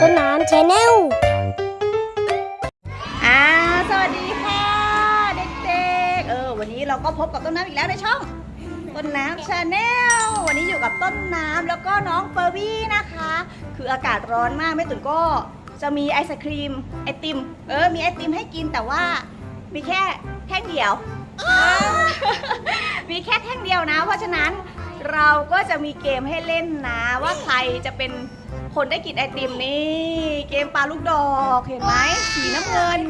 ต้นน้ำชาแนลอ่าสวัสดีค่ะ เด็กๆ เออ วันนี้เราก็พบกับต้นน้ำอีกแล้วในช่อง ต้นน้ำชาแนลวันนี้อยู่กับต้นน้ำแล้วก็น้องเฟอร์บี้นะคะ คืออากาศร้อนมากแม่ตุ่นก็จะมีไอศครีมไอติม เออ มีไอติมให้กินแต่ว่ามีแค่แท่งเดียว มีแค่แท่งเดียวนะ เพราะฉะนั้น เราก็จะมีเกมให้เล่นนะ ว่าใครจะเป็นคนได้กินไอติมนี่ เกมปลาลูกดอกเห็นไหมสีน้ำเงิน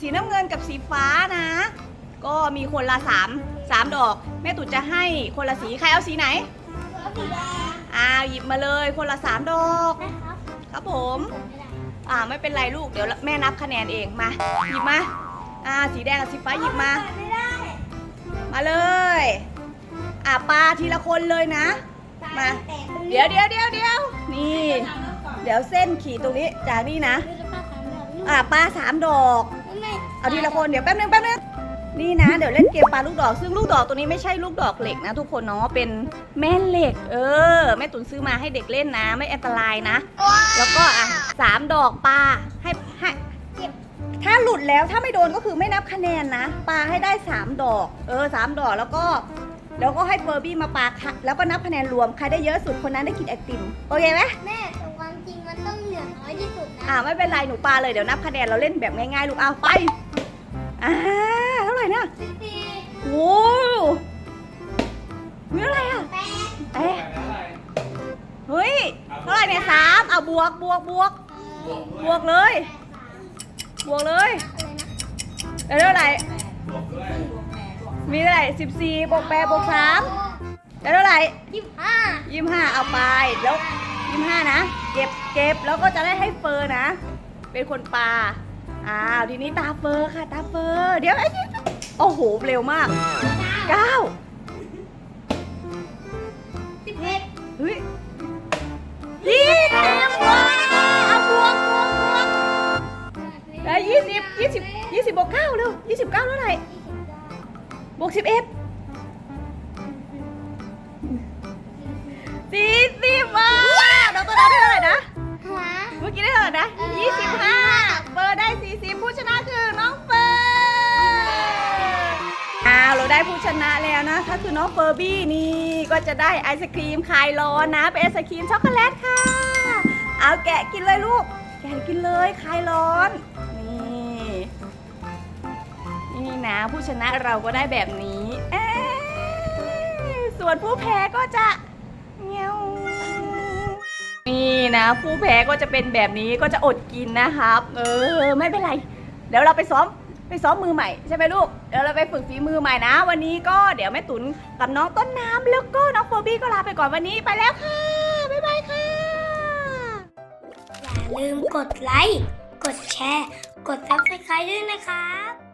สีน้ำเงินกับสีฟ้านะ ก็มีคนละสามสามดอก แม่ตุ๋จะให้คนละสีใครเอาสีไหนอ่าหยิบมาเลยคนละสามดอกครับผมอ่าไม่เป็นไรลูกเดี๋ยวแม่นับคะแนนเองมาหยิบมาอ่าสีแดงกับสีฟ้าหยิบมามาเลยอ่า ปลาทีละคนเลยนะ มา เดี๋ยวเดี๋ยวเดี๋ยวเดี๋ยวนี่ เดี๋ยวเส้นขีดตรงนี้จากนี่นะ อ่าปลาสามดอก เอาทีละคนเดี๋ยวแป๊บนึงแป๊บนึงนี่นะ เดี๋ยวเล่นเกมปลาลูกดอก ซึ่งลูกดอกตัวนี้ไม่ใช่ลูกดอกเหล็กนะ ทุกคนเนาะเป็นแม่เหล็ก เออแม่ตุนซื้อมาให้เด็กเล่นนะ ไม่อันตรายนะ แล้วก็อะสามดอกปลาให้ให้ถ้าหลุดแล้วถ้าไม่โดนก็คือไม่นับคะแนนนะปลาให้ได้สามดอก เออสามดอกแล้วก็ แล้วก็ให้เฟอร์บี้มาปาค่ะ แล้วก็นับคะแนนรวม ใครได้เยอะสุดคนนั้นได้กินไอติม โอเคไหมแม่แต่ความจริงมันต้องเหลือน้อยที่สุดนะอ่าไม่เป็นไรหนูปาเลยเดี๋ยวนับคะแนนเราเล่นแบบง่ายๆลูกเอาไป อ่าเท่าไหร่นะสิบสี่โอ้มีอะไรอะแปดเอ๊ะเฮ้ยเท่าไหร่เนี่ยสามเอาบวกบวกบวกบวกเลยบวกเลยแล้วเท่าไหร่ มีเท่าไหร่สิบสี่บวกแปดบวกสามแล้วเท่าไหร่ยี่สิบห้ายี่สิบห้าเอาไปแล้วยี่สิบห้านะ เก็บเก็บแล้วก็จะได้ให้เฟอร์นะ เป็นคนปลาอ้าวทีนี้ตาเฟอร์ค่ะ ตาเฟอร์เดี๋ยวไอ้นี่โอ้โหเร็วมากเก้าสิบเอ็ดเฮ้ยยี่สิบว้าวเอาบวกบวกบวกได้ยี่สิบยี่สิบยี่สิบบวกเก้าเร็วยี่สิบเก้าเท่าไหร่ บวกสิบเอ็ดสี่สิบว้าวน้องตัวน้ำได้เท่าไหร่นะหาเมื่อกี้ได้เท่าไหร่นะยี่สิบห้าเฟิร์นได้สี่สิบผู้ชนะคือน้องเฟิร์นอ้าวเราได้ผู้ชนะแล้วนะคะคือน้องเฟอร์บี้นี่ก็จะได้ไอศครีมคลายร้อนนะ เป็นไอศครีมช็อกโกแลตค่ะ เอาแกะกินเลยลูก แกะกินเลยคลายร้อน ผู้ชนะเราก็ได้แบบนี้ ส่วนผู้แพ้ก็จะเงี้ยวนี่นะ ผู้แพ้ก็จะเป็นแบบนี้ก็จะอดกินนะครับ เออ ไม่เป็นไร เดี๋ยวเราไปซ้อมไปซ้อมมือใหม่ใช่ไหมลูก เดี๋ยวเราไปฝึกฝีมือใหม่นะ วันนี้ก็เดี๋ยวแม่ตุนกับน้องต้นน้ำแล้วก็น้องโฟบี้ก็ลาไปก่อนวันนี้ไปแล้วค่ะ บ๊ายบายค่ะ อย่าลืมกดไลค์ กดแชร์ กดซับสไครต์ด้วยนะครับ